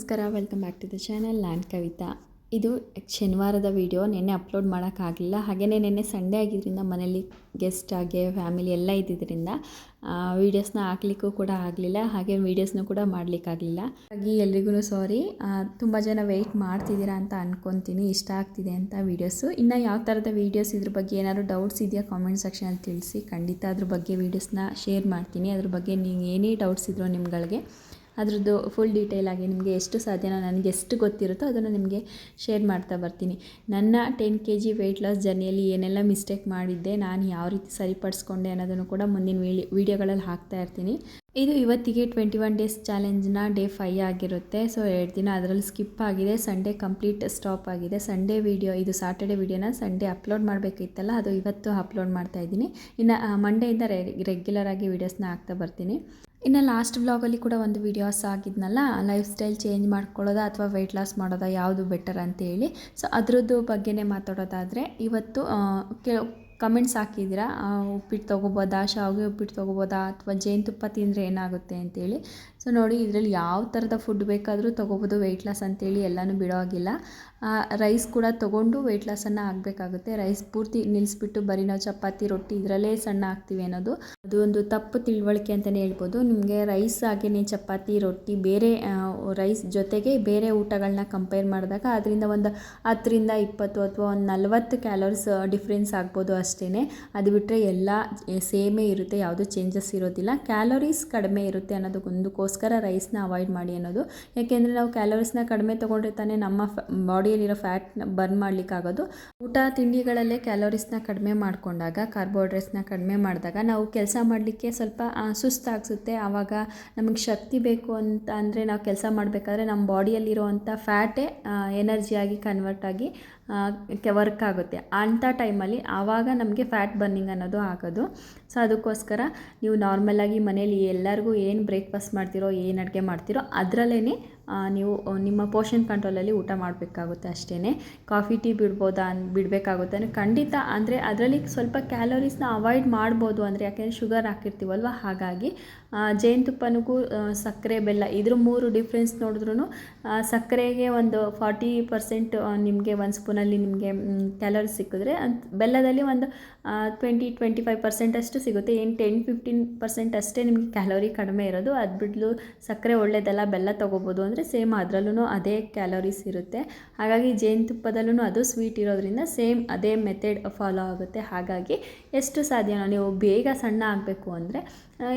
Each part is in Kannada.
ನಮಸ್ಕಾರ welcome back to the channel land Kavitha. ಇದು ಶನಿವಾರದ ವಿಡಿಯೋ ನಿನ್ನೆ ಅಪ್ಲೋಡ್ ಮಾಡೋಕ್ಕಾಗಲಿಲ್ಲ ಹಾಗೆಯೇ ನಿನ್ನೆ ಸಂಡೇ ಆಗಿದ್ದರಿಂದ ಮನೇಲಿ ಗೆಸ್ಟ್ ಆಗಿ ಫ್ಯಾಮಿಲಿ ಎಲ್ಲ ಇದ್ದಿದ್ದರಿಂದ ವೀಡಿಯೋಸ್ನ ಹಾಕ್ಲಿಕ್ಕೂ ಕೂಡ ಆಗಲಿಲ್ಲ. ಹಾಗೆ ವೀಡಿಯೋಸ್ನೂ ಕೂಡ ಮಾಡಲಿಕ್ಕಾಗಲಿಲ್ಲ. ಹಾಗಾಗಿ ಎಲ್ರಿಗೂ ಸಾರಿ ತುಂಬ ಜನ ವೆಯ್ಟ್ ಮಾಡ್ತಿದ್ದೀರಾ ಅಂತ ಅಂದ್ಕೊತೀನಿ ಇಷ್ಟ ಆಗ್ತಿದೆ ಅಂತ ವೀಡಿಯೋಸು ಇನ್ನು ಯಾವ ಥರದ ವೀಡಿಯೋಸ್ ಇದ್ರ ಬಗ್ಗೆ ಏನಾದರೂ ಡೌಟ್ಸ್ ಇದೆಯಾ ಕಾಮೆಂಟ್ ಸೆಕ್ಷನಲ್ಲಿ ತಿಳಿಸಿ. ಖಂಡಿತ ಅದ್ರ ಬಗ್ಗೆ ವೀಡಿಯೋಸ್ನ ಶೇರ್ ಮಾಡ್ತೀನಿ. ಅದ್ರ ಬಗ್ಗೆ ನೀವು ಏನೇ ಡೌಟ್ಸ್ ಇದ್ರೋ ನಿಮ್ಗಳಿಗೆ. ಅದ್ರದ್ದು ಫುಲ್ ಡೀಟೇಲಾಗಿ ನಿಮಗೆ ಎಷ್ಟು ಸಾಧ್ಯನೋ ನನಗೆ ಎಷ್ಟು ಗೊತ್ತಿರುತ್ತೋ ಅದನ್ನು ನಿಮಗೆ ಶೇರ್ ಮಾಡ್ತಾ ಬರ್ತೀನಿ. ನನ್ನ ten K G weight loss ಜರ್ನಿಯಲ್ಲಿ ಏನೆಲ್ಲ ಮಿಸ್ಟೇಕ್ ಮಾಡಿದ್ದೆ, ನಾನು ಯಾವ ರೀತಿ ಸರಿಪಡಿಸ್ಕೊಂಡೆ ಅನ್ನೋದನ್ನು ಕೂಡ ಮುಂದಿನ ವೀಡಿ ವೀಡಿಯೋಗಳಲ್ಲಿ ಹಾಕ್ತಾ ಇರ್ತೀನಿ. ಇದು ಇವತ್ತಿಗೆ ಟ್ವೆಂಟಿ ಒನ್ ಡೇಸ್ ಚಾಲೆಂಜ್ನ ಡೇ ಫೈ ಆಗಿರುತ್ತೆ. ಸೊ ಎರಡು ದಿನ ಅದರಲ್ಲಿ ಸ್ಕಿಪ್ ಆಗಿದೆ ಸಂಡೇ ಕಂಪ್ಲೀಟ್ ಸ್ಟಾಪ್ ಆಗಿದೆ. ಸಂಡೇ ವೀಡಿಯೋ ಇದು ಸಾಟರ್ಡೆ ವೀಡಿಯೋನ ಸಂಡೇ ಅಪ್ಲೋಡ್ ಮಾಡಬೇಕಿತ್ತಲ್ಲ, ಅದು ಇವತ್ತು ಅಪ್ಲೋಡ್ ಮಾಡ್ತಾ ಇದ್ದೀನಿ. ಇನ್ನು ಮಂಡೆಯಿಂದ ರೆಗ್ಯುಲರ್ ಆಗಿ ವೀಡಿಯೋಸ್ನ ಹಾಕ್ತಾ ಬರ್ತೀನಿ. ಇನ್ನು ಲಾಸ್ಟ್ ವ್ಲಾಗಲ್ಲಿ ಕೂಡ ಒಂದು ವೀಡಿಯೋಸ್ ಆಗಿದ್ನಲ್ಲ ಲೈಫ್ ಸ್ಟೈಲ್ ಚೇಂಜ್ ಮಾಡ್ಕೊಳ್ಳೋದಾ ಅಥವಾ ವೆಯ್ಟ್ ಲಾಸ್ ಮಾಡೋದಾ ಯಾವುದು ಬೆಟರ್ ಅಂತ ಹೇಳಿ ಸೊ ಅದರದ್ದು ಬಗ್ಗೆನೇ ಮಾತಾಡೋದಾದರೆ, ಇವತ್ತು ಕಮೆಂಟ್ಸ್ ಹಾಕಿದ್ದೀರಾ? ಉಪ್ಪಿಟ್ಟು ತೊಗೋಬೋದಾ? ಶಾವಿಗೆ ಉಪ್ಪಿಟ್ಟು ತೊಗೋಬೋದಾ? ಅಥವಾ ಜೇನುತುಪ್ಪ ತಿಂದರೆ ಏನಾಗುತ್ತೆ ಅಂತೇಳಿ. ಸೊ ನೋಡಿ, ಇದರಲ್ಲಿ ಯಾವ ಥರದ ಫುಡ್ ಬೇಕಾದರೂ ತೊಗೋಬೋದು. ವೆಯ್ಟ್ ಲಾಸ್ ಅಂತೇಳಿ ಎಲ್ಲನೂ ಬಿಡೋ ಆಗಿಲ್ಲ ರೈಸ್ ಕೂಡ ತೊಗೊಂಡು ವೆಯ್ಟ್ ಲಾಸನ್ನು ಆಗಬೇಕಾಗುತ್ತೆ. ರೈಸ್ ಪೂರ್ತಿ ನಿಲ್ಲಿಸ್ಬಿಟ್ಟು ಬರೀ ನಾವು ಚಪಾತಿ, ರೊಟ್ಟಿ ಇದರಲ್ಲೇ ಸಣ್ಣ ಆಗ್ತೀವಿ ಅನ್ನೋದು. ಅದು ಒಂದು ತಪ್ಪು ತಿಳುವಳಿಕೆ ಅಂತಲೇ ಹೇಳ್ಬೋದು. ನಿಮಗೆ ರೈಸ್ ಹಾಗೆಯೇ ಚಪಾತಿ, ರೊಟ್ಟಿ ಬೇರೆ ರೈಸ್ ಜೊತೆಗೆ ಬೇರೆ ಊಟಗಳನ್ನ ಕಂಪೇರ್ ಮಾಡಿದಾಗ ಅದರಿಂದ ಒಂದು ಹತ್ತರಿಂದ ಇಪ್ಪತ್ತು ಅಥವಾ ಒಂದು ನಲ್ವತ್ತು ಕ್ಯಾಲೋರೀಸ್ ಡಿಫ್ರೆನ್ಸ್ ಆಗ್ಬೋದು ಅಷ್ಟೇ ಅದು ಬಿಟ್ಟರೆ ಎಲ್ಲ ಸೇಮೇ ಇರುತ್ತೆ, ಯಾವುದೂ ಚೇಂಜಸ್ ಇರೋದಿಲ್ಲ. ಕ್ಯಾಲೋರೀಸ್ ಕಡಿಮೆ ಇರುತ್ತೆ ಅನ್ನೋದಕ್ಕೊಂದಕ್ಕೋಸ್ಕರ ರೈಸ್ನ ಅವಾಯ್ಡ್ ಮಾಡಿ ಅನ್ನೋದು. ಯಾಕೆಂದರೆ ನಾವು ಕ್ಯಾಲೋರೀಸ್ನ ಕಡಿಮೆ ತೊಗೊಂಡ್ರೆ ತಾನೇ ನಮ್ಮ ಬಾಡಿಯಲ್ಲಿರೋ ಫ್ಯಾಟ್ನ ಬರ್ನ್ ಮಾಡಲಿಕ್ಕಾಗೋದು. ಊಟ ತಿಂಡಿಗಳಲ್ಲೇ ಕ್ಯಾಲೋರೀಸ್ನ ಕಡಿಮೆ ಮಾಡಿಕೊಂಡಾಗ ಕಾರ್ಬೋಹೈಡ್ರೇಟ್ಸ್ನ ಕಡಿಮೆ ಮಾಡಿದಾಗ ನಾವು ಕೆಲಸ ಮಾಡಲಿಕ್ಕೆ ಸ್ವಲ್ಪ ಸುಸ್ತಾಗಿಸುತ್ತೆ. ಆವಾಗ ನಮಗೆ ಶಕ್ತಿ ಬೇಕು ಅಂತ ಅಂದರೆ ನಾವು ಕೆಲಸ ಮಾಡಬೇಕಾದ್ರೆ ನಮ್ಮ ಬಾಡಿಯಲ್ಲಿರುವಂಥ ಫ್ಯಾಟೇ ಎನರ್ಜಿಯಾಗಿ ಕನ್ವರ್ಟ್ ಆಗಿ ವರ್ಕ್ ಆಗುತ್ತೆ. ಅಂಥ ಟೈಮಲ್ಲಿ ಆವಾಗ ನಮಗೆ ಫ್ಯಾಟ್ ಬರ್ನಿಂಗ್ ಅನ್ನೋದು ಆಗೋದು. ಸೊ ಅದಕ್ಕೋಸ್ಕರ ನೀವು ನಾರ್ಮಲಾಗಿ ಮನೇಲಿ ಎಲ್ಲರಿಗೂ ಏನು ಬ್ರೇಕ್ಫಾಸ್ಟ್ ಮಾಡ್ತೀರೋ, ಏನು ಅಡುಗೆ ಮಾಡ್ತೀರೋ ಅದರಲ್ಲೇ ನೀವು ನಿಮ್ಮ ಪೋಷನ್ ಕಂಟ್ರೋಲಲ್ಲಿ ಊಟ ಮಾಡಬೇಕಾಗುತ್ತೆ ಅಷ್ಟೇ ಕಾಫಿ ಟೀ ಬಿಡ್ಬೋದಾ ಅನ್, ಬಿಡಬೇಕಾಗುತ್ತೆ ಅಂದರೆ ಖಂಡಿತ ಅಂದರೆ ಅದರಲ್ಲಿ ಸ್ವಲ್ಪ ಕ್ಯಾಲೋರೀಸ್ನ ಅವಾಯ್ಡ್ ಮಾಡ್ಬೋದು ಅಂದರೆ ಯಾಕೆಂದರೆ ಶುಗರ್ ಹಾಕಿರ್ತೀವಲ್ವ? ಹಾಗಾಗಿ ಜೇನುತುಪ್ಪನಿಗೂ ಸಕ್ಕರೆ, ಬೆಲ್ಲ ಇದ್ರ ಮೂರು ಡಿಫ್ರೆನ್ಸ್ ನೋಡಿದ್ರೂ ಸಕ್ಕರೆಗೆ ಒಂದು ಫಾರ್ಟಿ ಪರ್ಸೆಂಟ್ ನಿಮಗೆ ಒಂದು ಸ್ಪೂನಲ್ಲಿ ನಿಮಗೆ ಕ್ಯಾಲೋರಿ ಸಿಕ್ಕಿದ್ರೆ ಬೆಲ್ಲದಲ್ಲಿ ಒಂದು ಟ್ವೆಂಟಿ ಟ್ವೆಂಟಿ ಫೈವ್ ಪರ್ಸೆಂಟಷ್ಟು ಸಿಗುತ್ತೆ. ಏನು ಟೆನ್ ಫಿಫ್ಟೀನ್ ಪರ್ಸೆಂಟ್ ಅಷ್ಟೇ ನಿಮಗೆ ಕ್ಯಾಲೋರಿ ಕಡಿಮೆ ಇರೋದು. ಅದು ಬಿಡಲು ಸಕ್ಕರೆ ಒಳ್ಳೆಯದಲ್ಲ ಬೆಲ್ಲ ತೊಗೋಬೋದು ಅಂದರೆ ಸೇಮ್ ಅದರಲ್ಲೂ ಅದೇ ಕ್ಯಾಲೋರೀಸ್ ಇರುತ್ತೆ. ಹಾಗಾಗಿ ಜೇನುತುಪ್ಪದಲ್ಲೂ ಅದು ಸ್ವೀಟ್ ಇರೋದ್ರಿಂದ ಸೇಮ್ ಅದೇ ಮೆಥಡ್ ಫಾಲೋ ಆಗುತ್ತೆ. ಹಾಗಾಗಿ ಎಷ್ಟು ಸಾಧ್ಯನೋ ನೀವು ಬೇಗ ಸಣ್ಣ ಆಗಬೇಕು ಅಂದರೆ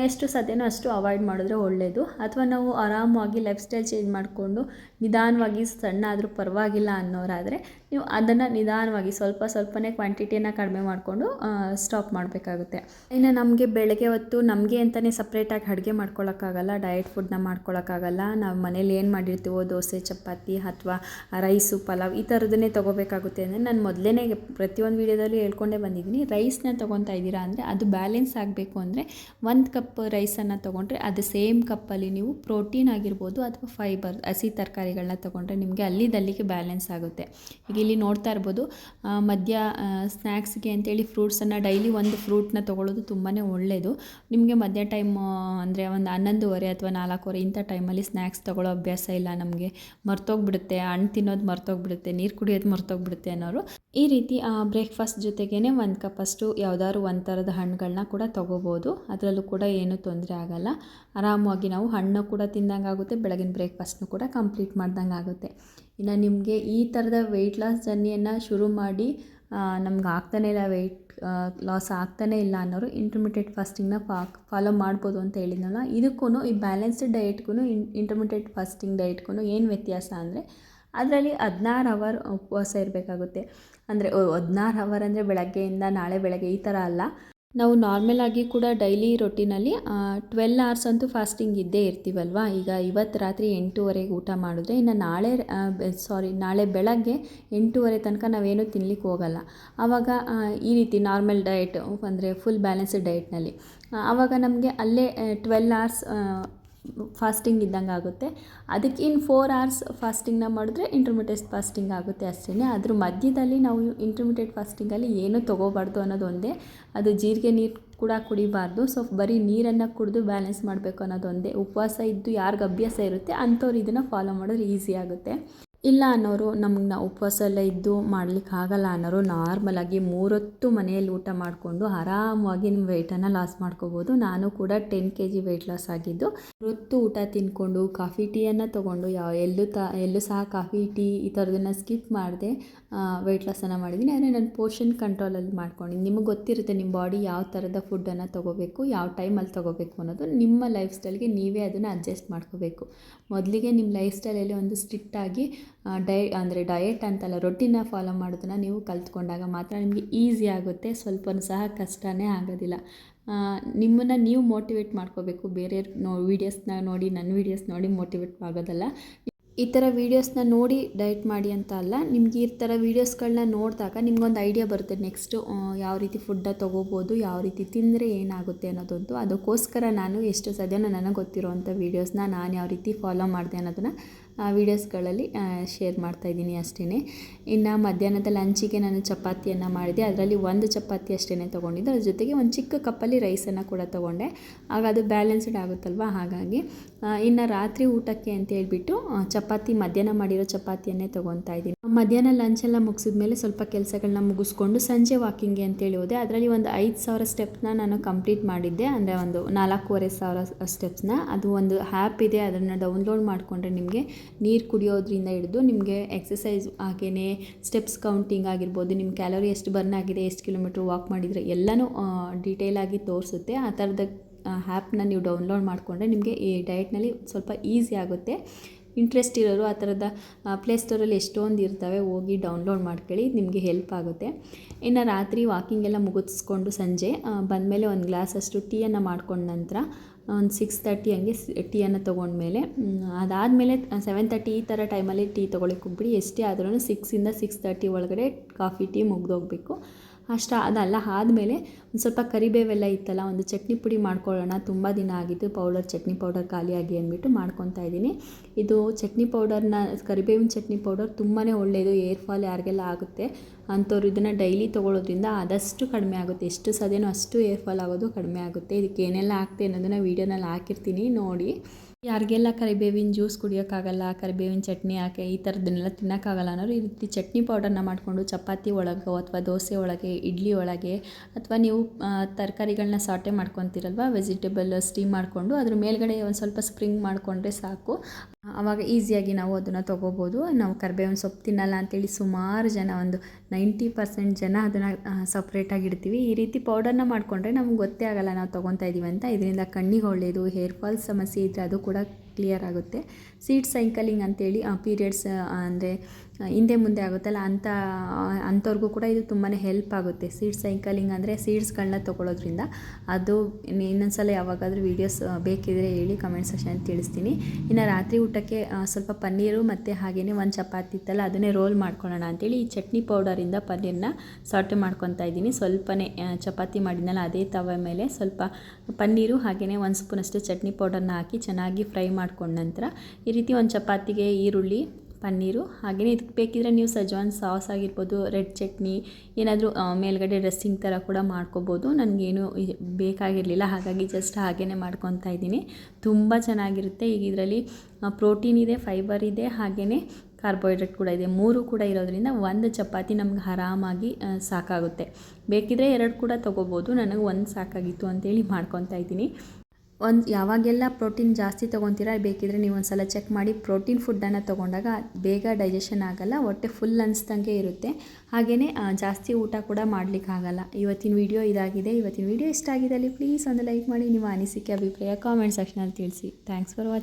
ಎಷ್ಟು ಸಾಧ್ಯನೋ ಅಷ್ಟು ಅವಾಯ್ಡ್ ಮಾಡಿದ್ರೆ ಒಳ್ಳೆಯದು ಅಥವಾ ನಾವು ಆರಾಮಾಗಿ ಲೈಫ್ ಸ್ಟೈಲ್ ಚೇಂಜ್ ಮಾಡಿಕೊಂಡು ನಿಧಾನವಾಗಿ ಸಣ್ಣ ಆದರೂ ಪರವಾಗಿಲ್ಲ ಅನ್ನೋರಾದರೆ ನೀವು ಅದನ್ನು ನಿಧಾನವಾಗಿ ಸ್ವಲ್ಪ ಸ್ವಲ್ಪನೇ ಕ್ವಾಂಟಿಟಿಯನ್ನು ಕಡಿಮೆ ಮಾಡಿಕೊಂಡು ಸ್ಟಾಪ್ ಮಾಡಬೇಕಾಗುತ್ತೆ. ಇನ್ನು ನಮಗೆ ಬೆಳಗ್ಗೆ ಹೊತ್ತು ನಮಗೆ ಅಂತಲೇ ಸಪ್ರೇಟಾಗಿ ಅಡುಗೆ ಮಾಡ್ಕೊಳ್ಳೋಕ್ಕಾಗಲ್ಲ ಡಯಟ್ ಫುಡ್ನ ಮಾಡ್ಕೊಳ್ಳೋಕ್ಕಾಗಲ್ಲ ನಾವು ಮನೇಲಿ ಏನು ಮಾಡಿರ್ತೀವೋ, ದೋಸೆ, ಚಪಾತಿ ಅಥವಾ ರೈಸು ಪಲಾವ್ ಈ ಥರದನ್ನೇ ತೊಗೋಬೇಕಾಗುತ್ತೆ ಅಂದರೆ ನಾನು ಮೊದಲೇ ಪ್ರತಿಯೊಂದು ವೀಡಿಯೋದಲ್ಲೂ ಹೇಳ್ಕೊಂಡೇ ಬಂದಿದ್ದೀನಿ ರೈಸ್ನ ತೊಗೊತಾ ಇದ್ದೀರಾ ಅಂದರೆ ಅದು ಬ್ಯಾಲೆನ್ಸ್ ಆಗಬೇಕು ಅಂದರೆ ಒಂದು ಕಪ್ ರೈಸನ್ನು ತೊಗೊಂಡ್ರೆ ಅದು ಸೇಮ್ ಕಪ್ಪಲ್ಲಿ ನೀವು ಪ್ರೋಟೀನ್ ಆಗಿರ್ಬೋದು ಅಥವಾ ಫೈಬರ್, ಹಸಿ ತರಕಾರಿಗಳನ್ನ ತೊಗೊಂಡ್ರೆ ನಿಮಗೆ ಅಲ್ಲಿದಲ್ಲಿಗೆ ಬ್ಯಾಲೆನ್ಸ್ ಆಗುತ್ತೆ. ಈಗ ಇಲ್ಲಿ ನೋಡ್ತಾ ಇರ್ಬೋದು ಮಧ್ಯ ಸ್ನ್ಯಾಕ್ಸ್ಗೆ ಅಂತೇಳಿ ಫ್ರೂಟ್ಸನ್ನು ಡೈಲಿ ಒಂದು ಫ್ರೂಟ್ನ ತೊಗೊಳ್ಳೋದು ತುಂಬಾ ಒಳ್ಳೆಯದು ನಿಮಗೆ ಮಧ್ಯ ಟೈಮ್ ಅಂದರೆ ಒಂದು ಹನ್ನೊಂದುವರೆ ಅಥವಾ ನಾಲ್ಕೂವರೆ ಇಂಥ ಟೈಮಲ್ಲಿ ಸ್ನ್ಯಾಕ್ಸ್ ತೊಗೊಳ್ಳೋ ಅಭ್ಯಾಸ ಇಲ್ಲ ನಮಗೆ. ಮರ್ತೋಗ್ಬಿಡುತ್ತೆ, ಹಣ್ಣು ತಿನ್ನೋದು ಮರ್ತೋಗ್ಬಿಡುತ್ತೆ, ನೀರು ಕುಡಿಯೋದು ಮರ್ತೋಗ್ಬಿಡುತ್ತೆ ಅನ್ನೋರು. ಈ ರೀತಿ ಬ್ರೇಕ್ಫಾಸ್ಟ್ ಜೊತೆಗೇ ಒಂದು ಕಪ್ ಅಷ್ಟು ಯಾವುದಾದ್ರು ಒಂದು ಥರದ ಹಣ್ಣುಗಳನ್ನ ಕೂಡ ತೊಗೋಬೋದು. ಅದರಲ್ಲೂ ಕೂಡ ಏನೂ ತೊಂದರೆ ಆಗೋಲ್ಲ. ಆರಾಮವಾಗಿ ನಾವು ಹಣ್ಣು ಕೂಡ ತಿಂದಂಗೆ ಆಗುತ್ತೆ, ಬೆಳಗಿನ ಬ್ರೇಕ್ಫಾಸ್ಟ್ನು ಕೂಡ ಕಂಪ್ಲೀಟ್ ಮಾಡ್ದಂಗೆ ಆಗುತ್ತೆ. ಇನ್ನು ನಿಮಗೆ ಈ ಥರದ ವೆಯ್ಟ್ ಲಾಸ್ ಜರ್ನಿಯನ್ನು ಶುರು ಮಾಡಿ ನಮ್ಗೆ ಆಗ್ತಾನೆ ಇಲ್ಲ ವೆಯ್ಟ್ ಲಾಸ್ ಆಗ್ತಾನೇ ಇಲ್ಲ ಅನ್ನೋರು ಇಂಟರ್ಮಿಡಿಯೇಟ್ ಫಾಸ್ಟಿಂಗ್ನ ಫಾ ಫಾಲೋ ಮಾಡ್ಬೋದು ಅಂತ ಹೇಳಿದ್ನಲ್ಲ ಇದಕ್ಕೂ ಈ ಬ್ಯಾಲೆನ್ಸ್ಡ್ ಡಯಟ್ಗೂ ಇನ್ ಇಂಟರ್ಮಿಟೇಟ್ ಫಾಸ್ಟಿಂಗ್ ಡಯಟ್ಗೂ ಏನು ವ್ಯತ್ಯಾಸ ಅಂದರೆ, ಅದರಲ್ಲಿ ಹದಿನಾರು ಅವರ್ ಉಪವಾಸ ಇರಬೇಕಾಗುತ್ತೆ. ಅಂದರೆ ಹದಿನಾರು ಅವರ್ ಅಂದರೆ ಬೆಳಗ್ಗೆಯಿಂದ ನಾಳೆ ಬೆಳಗ್ಗೆ ಈ ಥರ ಅಲ್ಲ. ನಾವು ನಾರ್ಮಲ್ ಆಗಿ ಕೂಡ ಡೈಲಿ ರೊಟ್ಟಿನಲ್ಲಿ ಟ್ವೆಲ್ ಅವರ್ಸ್ ಅಂತೂ ಫಾಸ್ಟಿಂಗ್ ಇದ್ದೇ ಇರ್ತೀವಲ್ವ? ಈಗ ಇವತ್ತು ರಾತ್ರಿ ಎಂಟೂವರೆಗೆ ಊಟ ಮಾಡಿದ್ರೆ, ಇನ್ನು ನಾಳೆ ಸಾರಿ ನಾಳೆ ಬೆಳಗ್ಗೆ ಎಂಟೂವರೆ ತನಕ ನಾವೇನು ತಿನ್ಲಿಕ್ಕೆ ಹೋಗಲ್ಲ. ಆವಾಗ ಈ ರೀತಿ ನಾರ್ಮಲ್ ಡಯಟ್ ಅಂದರೆ ಫುಲ್ ಬ್ಯಾಲೆನ್ಸ್ಡ್ ಡಯಟ್ನಲ್ಲಿ ಆವಾಗ ನಮಗೆ ಅಲ್ಲೇ ಟ್ವೆಲ್ ಅವರ್ಸ್ ಫಾಸ್ಟಿಂಗ್ ಇದ್ದಂಗೆ ಆಗುತ್ತೆ. ಅದಕ್ಕೆ ಇನ್ನು ಫೋರ್ ಅವರ್ಸ್ ಫಾಸ್ಟಿಂಗ್ನ ಮಾಡಿದ್ರೆ ಇಂಟರ್ಮೀಡಿಯೇಟ್ ಫಾಸ್ಟಿಂಗ್ ಆಗುತ್ತೆ ಅಷ್ಟೇ ಅದ್ರ ಮಧ್ಯದಲ್ಲಿ ನಾವು ಇಂಟರ್ಮೀಡಿಯೇಟ್ ಫಾಸ್ಟಿಂಗಲ್ಲಿ ಏನು ತೊಗೋಬಾರ್ದು ಅನ್ನೋದು ಒಂದೇ. ಅದು ಜೀರಿಗೆ ನೀರು ಕೂಡ ಕುಡಿಬಾರ್ದು. ಸೊ ಬರೀ ನೀರನ್ನು ಕುಡಿದು ಬ್ಯಾಲೆನ್ಸ್ ಮಾಡಬೇಕು ಅನ್ನೋದು ಒಂದೇ. ಉಪವಾಸ ಇದ್ದು ಯಾರಿಗೆ ಅಭ್ಯಾಸ ಇರುತ್ತೆ ಅಂಥವ್ರು ಇದನ್ನು ಫಾಲೋ ಮಾಡಿದ್ರೆ ಈಸಿ ಆಗುತ್ತೆ. ಇಲ್ಲ ಅನ್ನೋರು ನಮಗೆ ನಾವು ಉಪವಾಸ ಎಲ್ಲ ಇದ್ದು ಮಾಡ್ಲಿಕ್ಕೆ ಆಗಲ್ಲ ಅನ್ನೋರು ನಾರ್ಮಲಾಗಿ ಮೂರೊತ್ತು ಮನೆಯಲ್ಲಿ ಊಟ ಮಾಡಿಕೊಂಡು ಆರಾಮವಾಗಿ ನಿಮ್ಮ ವೆಯ್ಟನ್ನು ಲಾಸ್ ಮಾಡ್ಕೋಬೋದು. ನಾನು ಕೂಡ ten K G weight loss ಆಗಿದ್ದು ಹೊತ್ತು ಊಟ ತಿಂದ್ಕೊಂಡು ಕಾಫಿ ಟೀಯನ್ನು ತೊಗೊಂಡು ಯಾವ ಎಲ್ಲೂ ತ, ಎಲ್ಲೂ ಸಹ ಕಾಫಿ ಟೀ ಈ ಥರದನ್ನು ಸ್ಕಿಪ್ ಮಾಡಿದೆ ವೆಯ್ಟ್ ಲಾಸನ್ನು ಮಾಡಿದ್ದೀನಿ. ಆದರೆ ನಾನು ಪೋರ್ಷನ್ ಕಂಟ್ರೋಲಲ್ಲಿ ಮಾಡ್ಕೊಂಡಿದ್ದೀನಿ ನಿಮಗೆ ಗೊತ್ತಿರುತ್ತೆ ನಿಮ್ಮ ಬಾಡಿ ಯಾವ ಥರದ ಫುಡ್ಡನ್ನು ತೊಗೋಬೇಕು, ಯಾವ ಟೈಮಲ್ಲಿ ತೊಗೋಬೇಕು ಅನ್ನೋದು. ನಿಮ್ಮ ಲೈಫ್ ಸ್ಟೈಲ್ಗೆ ನೀವೇ ಅದನ್ನು ಅಡ್ಜಸ್ಟ್ ಮಾಡ್ಕೋಬೇಕು. ಮೊದಲಿಗೆ ನಿಮ್ಮ ಲೈಫ್ ಸ್ಟೈಲಲ್ಲಿ ಒಂದು ಸ್ಟ್ರಿಕ್ಟಾಗಿ ಡೈ, ಅಂದರೆ ಡಯೆಟ್ ಅಂತಲ್ಲ ರೊಟ್ಟಿನ ಫಾಲೋ ಮಾಡೋದನ್ನು ನೀವು ಕಲ್ತ್ಕೊಂಡಾಗ ಮಾತ್ರ ನಿಮಗೆ ಈಸಿ ಆಗುತ್ತೆ. ಸ್ವಲ್ಪನೂ ಸಹ ಕಷ್ಟನೇ ಆಗೋದಿಲ್ಲ. ನಿಮ್ಮನ್ನು ನೀವು ಮೋಟಿವೇಟ್ ಮಾಡ್ಕೋಬೇಕು. ಬೇರೆ ನೋ ವೀಡಿಯೋಸ್ನ ನೋಡಿ ನನ್ನ ವೀಡಿಯೋಸ್ ನೋಡಿ ಮೋಟಿವೇಟ್ ಆಗೋದಲ್ಲ. ಈ ಥರ ವೀಡಿಯೋಸ್ನ ನೋಡಿ ಡಯಟ್ ಮಾಡಿ ಅಂತ ಅಲ್ಲ, ನಿಮ್ಗೆ ಈ ಥರ ವೀಡಿಯೋಸ್ಗಳನ್ನ ನೋಡಿದಾಗ ನಿಮ್ಗೊಂದು ಐಡಿಯಾ ಬರುತ್ತೆ. ನೆಕ್ಸ್ಟು ಯಾವ ರೀತಿ ಫುಡ್ಡ ತೊಗೋಬೋದು, ಯಾವ ರೀತಿ ತಿಂದರೆ ಏನಾಗುತ್ತೆ ಅನ್ನೋದಂತೂ. ಅದಕ್ಕೋಸ್ಕರ ನಾನು ಎಷ್ಟು ಸದ್ಯನ ನನಗೆ ಗೊತ್ತಿರೋವಂಥ ವೀಡಿಯೋಸ್ನ ನಾನು ಯಾವ ರೀತಿ ಫಾಲೋ ಮಾಡಿದೆ ಅನ್ನೋದನ್ನು ವೀಡಿಯೋಸ್ಗಳಲ್ಲಿ ಶೇರ್ ಮಾಡ್ತಾಯಿದ್ದೀನಿ ಅಷ್ಟೇ ಇನ್ನು ಮಧ್ಯಾಹ್ನದ ಲಂಚಿಗೆ ನಾನು ಚಪಾತಿಯನ್ನು ಮಾಡಿದೆ. ಅದರಲ್ಲಿ ಒಂದು ಚಪಾತಿ ಅಷ್ಟೇ ತೊಗೊಂಡಿದ್ದೆ. ಅದ್ರ ಜೊತೆಗೆ ಒಂದು ಚಿಕ್ಕ ಕಪ್ಪಲ್ಲಿ ರೈಸನ್ನು ಕೂಡ ತೊಗೊಂಡೆ. ಆಗ ಅದು ಬ್ಯಾಲೆನ್ಸ್ಡ್ ಆಗುತ್ತಲ್ವ? ಹಾಗಾಗಿ ಇನ್ನು ರಾತ್ರಿ ಊಟಕ್ಕೆ ಅಂತ ಹೇಳಿಬಿಟ್ಟು ಚಪಾತಿ, ಮಧ್ಯಾಹ್ನ ಮಾಡಿರೋ ಚಪಾತಿಯನ್ನೇ ತೊಗೊತಾ ಇದ್ದೀನಿ. ಮಧ್ಯಾಹ್ನ ಲಂಚೆಲ್ಲ ಮುಗಿಸಿದ ಮೇಲೆ ಸ್ವಲ್ಪ ಕೆಲಸಗಳನ್ನ ಮುಗಿಸ್ಕೊಂಡು ಸಂಜೆ ವಾಕಿಂಗ್ಗೆ ಅಂತೇಳಿ ಹೋದೆ. ಅದರಲ್ಲಿ ಒಂದು ಐದು ಸಾವಿರ ಸ್ಟೆಪ್ನ ನಾನು ಕಂಪ್ಲೀಟ್ ಮಾಡಿದ್ದೆ. ಅಂದರೆ ಒಂದು ನಾಲ್ಕೂವರೆ ಸಾವಿರ ಸ್ಟೆಪ್ಸ್ನ ಅದು ಒಂದು ಆ್ಯಪ್ ಇದೆ. ಅದನ್ನು ಡೌನ್ಲೋಡ್ ಮಾಡಿಕೊಂಡ್ರೆ ನಿಮಗೆ ನೀರು ಕುಡಿಯೋದ್ರಿಂದ ಹಿಡಿದು ನಿಮಗೆ ಎಕ್ಸಸೈಸ್ ಹಾಗೆಯೇ ಸ್ಟೆಪ್ಸ್ ಕೌಂಟಿಂಗ್ ಆಗಿರ್ಬೋದು ನಿಮ್ಮ ಕ್ಯಾಲೋರಿ ಎಷ್ಟು ಬರ್ನ್ ಆಗಿದೆ, ಎಷ್ಟು ಕಿಲೋಮೀಟ್ರ್ ವಾಕ್ ಮಾಡಿದರೆ ಎಲ್ಲನೂ ಆಗಿ ತೋರಿಸುತ್ತೆ. ಆ ಥರದ ಆ್ಯಪ್ನ ನೀವು ಡೌನ್ಲೋಡ್ ಮಾಡಿಕೊಂಡ್ರೆ ನಿಮಗೆ ಈ ಡಯಟ್ನಲ್ಲಿ ಸ್ವಲ್ಪ ಈಸಿ ಆಗುತ್ತೆ. ಇಂಟ್ರೆಸ್ಟ್ ಇರೋರು ಆ ಥರದ ಪ್ಲೇಸ್ಟೋರಲ್ಲಿ ಎಷ್ಟೊಂದು ಇರ್ತವೆ ಹೋಗಿ ಡೌನ್ಲೋಡ್ ಮಾಡ್ಕೊಳ್ಳಿ, ನಿಮಗೆ ಹೆಲ್ಪ್ ಆಗುತ್ತೆ. ಇನ್ನು ರಾತ್ರಿ ವಾಕಿಂಗ್ ಎಲ್ಲ ಮುಗಿಸ್ಕೊಂಡು ಸಂಜೆ ಬಂದಮೇಲೆ ಒಂದು ಗ್ಲಾಸಷ್ಟು ಟೀಯನ್ನು ಮಾಡ್ಕೊಂಡ ನಂತರ, ಒಂದು ಸಿಕ್ಸ್ ತರ್ಟಿ ಹಂಗೆ ಟೀಯನ್ನು ತೊಗೊಂಡ್ಮೇಲೆ ಅದಾದಮೇಲೆ ಸೆವೆನ್ ತರ್ಟಿ ಈ ಥರ ಟೈಮಲ್ಲಿ ಟೀ ತೊಗೊಳಕ್ಕೆ ಹೋಗ್ಬಿಡಿ ಎಷ್ಟೇ ಆದ್ರೂ ಸಿಕ್ಸಿಂದ ಸಿಕ್ಸ್ ತರ್ಟಿ ಒಳಗಡೆ ಕಾಫಿ ಟೀ ಮುಗ್ದೋಗಬೇಕು. ಅಷ್ಟು ಅದಲ್ಲ, ಆದಮೇಲೆ ಒಂದು ಸ್ವಲ್ಪ ಕರಿಬೇವೆಲ್ಲ ಇತ್ತಲ್ಲ, ಒಂದು ಚಟ್ನಿ ಪುಡಿ ಮಾಡ್ಕೊಳ್ಳೋಣ. ತುಂಬ ದಿನ ಆಗಿತ್ತು ಪೌಡರ್, ಚಟ್ನಿ ಪೌಡರ್ ಖಾಲಿಯಾಗಿ ಅಂದ್ಬಿಟ್ಟು ಮಾಡ್ಕೊತಾ ಇದ್ದೀನಿ. ಇದು ಚಟ್ನಿ ಪೌಡರ್ನ, ಕರಿಬೇವಿನ ಚಟ್ನಿ ಪೌಡರ್ ತುಂಬಾ ಒಳ್ಳೆಯದು ಏರ್ ಫಾಲ್ ಯಾರಿಗೆಲ್ಲ ಆಗುತ್ತೆ ಅಂಥವ್ರು ಇದನ್ನು ಡೈಲಿ ತೊಗೊಳೋದ್ರಿಂದ ಆದಷ್ಟು ಕಡಿಮೆ ಆಗುತ್ತೆ. ಎಷ್ಟು ಸದೇನೋ ಅಷ್ಟು ಏರ್ ಫಾಲ್ ಆಗೋದು ಕಡಿಮೆ ಆಗುತ್ತೆ. ಇದಕ್ಕೆ ಏನೆಲ್ಲ ಆಗ್ತೆ ಅನ್ನೋದನ್ನು ವೀಡಿಯೋನಲ್ಲಿ ಹಾಕಿರ್ತೀನಿ, ನೋಡಿ. ಯಾರಿಗೆಲ್ಲ ಕರಿಬೇವಿನ ಜ್ಯೂಸ್ ಕುಡಿಯೋಕ್ಕಾಗಲ್ಲ, ಕರಿಬೇವಿನ ಚಟ್ನಿ ಹಾಕಿ ಈ ಥರದನ್ನೆಲ್ಲ ತಿನ್ನೋಕ್ಕಾಗಲ್ಲ ಅನ್ನೋರು ಈ ರೀತಿ ಚಟ್ನಿ ಪೌಡರ್ನ ಮಾಡಿಕೊಂಡು ಚಪಾತಿ ಒಳಗೋ ಅಥವಾ ದೋಸೆ ಒಳಗೆ, ಇಡ್ಲಿ ಒಳಗೆ ಅಥವಾ ನೀವು ತರಕಾರಿಗಳನ್ನ ಸಾಟೆ ಮಾಡ್ಕೊತೀರಲ್ವ ವೆಜಿಟೇಬಲ್ ಸ್ಟೀಮ್ ಮಾಡಿಕೊಂಡು ಅದ್ರ ಮೇಲ್ಗಡೆ ಒಂದು ಸ್ವಲ್ಪ ಸ್ಪ್ರಿಂಗ್ ಮಾಡಿಕೊಂಡ್ರೆ ಸಾಕು. ಆವಾಗ ಈಸಿಯಾಗಿ ನಾವು ಅದನ್ನು ತೊಗೋಬೋದು. ನಾವು ಕರಿಬೇವಿನ ಸೊಪ್ಪು ತಿನ್ನಲ್ಲ ಅಂತೇಳಿ ಸುಮಾರು ಜನ, ಒಂದು ನೈಂಟಿ ಪರ್ಸೆಂಟ್ ಜನ ಅದನ್ನು ಸಪ್ರೇಟಾಗಿ ಇಡ್ತೀವಿ. ಈ ರೀತಿ ಪೌಡರ್ನ ಮಾಡಿಕೊಂಡ್ರೆ ನಮ್ಗೆ ಗೊತ್ತೇ ಆಗಲ್ಲ ನಾವು ತೊಗೊತಾ ಇದ್ದೀವಿ ಅಂತ. ಇದರಿಂದ ಕಣ್ಣಿಗೆ ಒಳ್ಳೆಯದು ಹೇರ್ ಫಾಲ್ ಸಮಸ್ಯೆ ಇದ್ದರೆ ಅದು ಕೂಡ ಕ್ಲಿಯರ್ ಆಗುತ್ತೆ. ಸೀಡ್ ಸೈಕಲಿಂಗ್ ಅಂತೇಳಿ ಪೀರಿಯಡ್ಸ್ ಅಂದರೆ ಹಿಂದೆ ಮುಂದೆ ಆಗುತ್ತಲ್ಲ ಅಂಥ ಅಂಥವ್ರಿಗೂ ಕೂಡ ಇದು ತುಂಬಾ ಹೆಲ್ಪ್ ಆಗುತ್ತೆ. ಸೀಡ್ ಸೈಕಲಿಂಗ್ ಅಂದರೆ ಸೀಡ್ಸ್ಗಳನ್ನ ತೊಗೊಳೋದ್ರಿಂದ. ಅದು ಇನ್ನೊಂದು ಸಲ ಯಾವಾಗಾದರೂ ವೀಡಿಯೋಸ್ ಬೇಕಿದ್ರೆ ಹೇಳಿ ಕಮೆಂಟ್ ಸೆಕ್ಷನ್ ತಿಳಿಸ್ತೀನಿ. ಇನ್ನು ರಾತ್ರಿ ಊಟಕ್ಕೆ ಸ್ವಲ್ಪ ಪನ್ನೀರು ಮತ್ತು ಹಾಗೆಯೇ ಒಂದು ಚಪಾತಿ ಇತ್ತಲ್ಲ, ಅದನ್ನೇ ರೋಲ್ ಮಾಡ್ಕೊಳ್ಳೋಣ ಅಂತೇಳಿ ಈ ಚಟ್ನಿ ಪೌಡರಿಂದ ಪನ್ನೀರನ್ನ ಸಾಟೆ ಮಾಡ್ಕೊತಾ ಇದ್ದೀನಿ. ಸ್ವಲ್ಪನೇ ಚಪಾತಿ ಮಾಡಿದ್ನಲ್ಲ, ಅದೇ ತವ ಮೇಲೆ ಸ್ವಲ್ಪ ಪನ್ನೀರು ಹಾಗೆಯೇ ಒಂದು ಸ್ಪೂನಷ್ಟು ಚಟ್ನಿ ಪೌಡರ್ನ ಹಾಕಿ ಚೆನ್ನಾಗಿ ಫ್ರೈ ಮಾಡ್ಕೊಂಡ ನಂತರ ಈ ರೀತಿ ಒಂದು ಚಪಾತಿಗೆ ಈರುಳ್ಳಿ ಪನ್ನೀರು. ಹಾಗೆಯೇ ಇದಕ್ಕೆ ಬೇಕಿದ್ರೆ ನೀವು ಸಜ್ವಾನ್ ಸಾಸ್ ಆಗಿರ್ಬೋದು ರೆಡ್ ಚಟ್ನಿ, ಏನಾದರೂ ಮೇಲ್ಗಡೆ ಡ್ರೆಸ್ಸಿಂಗ್ ಥರ ಕೂಡ ಮಾಡ್ಕೋಬೋದು. ನನಗೇನು ಬೇಕಾಗಿರಲಿಲ್ಲ. ಹಾಗಾಗಿ ಜಸ್ಟ್ ಹಾಗೇ ಮಾಡ್ಕೊತಾ ಇದ್ದೀನಿ. ತುಂಬ ಚೆನ್ನಾಗಿರುತ್ತೆ. ಈಗ ಇದರಲ್ಲಿ ಪ್ರೋಟೀನ್ ಇದೆ ಫೈಬರ್ ಇದೆ ಹಾಗೆಯೇ ಕಾರ್ಬೋಹೈಡ್ರೇಟ್ ಕೂಡ ಇದೆ. ಮೂರು ಕೂಡ ಇರೋದರಿಂದ ಒಂದು ಚಪಾತಿ ನಮ್ಗೆ ಆರಾಮಾಗಿ ಸಾಕಾಗುತ್ತೆ. ಬೇಕಿದ್ರೆ ಎರಡು ಕೂಡ ತೊಗೋಬೋದು. ನನಗೆ ಒಂದು ಸಾಕಾಗಿತ್ತು ಅಂತೇಳಿ ಮಾಡ್ಕೊತಾ ಇದ್ದೀನಿ. ಒಂದು, ಯಾವಾಗೆಲ್ಲ ಪ್ರೋಟೀನ್ ಜಾಸ್ತಿ ತೊಗೊತೀರಾ ಬೇಕಿದ್ರೆ ನೀವು ಒಂದು ಸಲ ಚೆಕ್ ಮಾಡಿ ಪ್ರೋಟೀನ್ ಫುಡ್ಡನ್ನು ತೊಗೊಂಡಾಗ ಬೇಗ ಡೈಜೆಷನ್ ಆಗಲ್ಲ, ಹೊಟ್ಟೆ ಫುಲ್ ಅನಿಸ್ದಂಗೆ ಇರುತ್ತೆ. ಹಾಗೆಯೇ ಜಾಸ್ತಿ ಊಟ ಕೂಡ ಮಾಡಲಿಕ್ಕಾಗಲ್ಲ ಇವತ್ತಿನ ವಿಡಿಯೋ ಇದಾಗಿದೆ. ಇವತ್ತಿನ ವಿಡಿಯೋ ಇಷ್ಟ ಆಗಿದೆ ಅಲ್ಲಿ ಪ್ಲೀಸ್ ಒಂದು ಲೈಕ್ ಮಾಡಿ. ನಿಮ್ಮ ಅನಿಸಿಕೆ, ಅಭಿಪ್ರಾಯ ಕಾಮೆಂಟ್ ಸೆಕ್ಷನಲ್ಲಿ ತಿಳಿಸಿ. Thanks for watching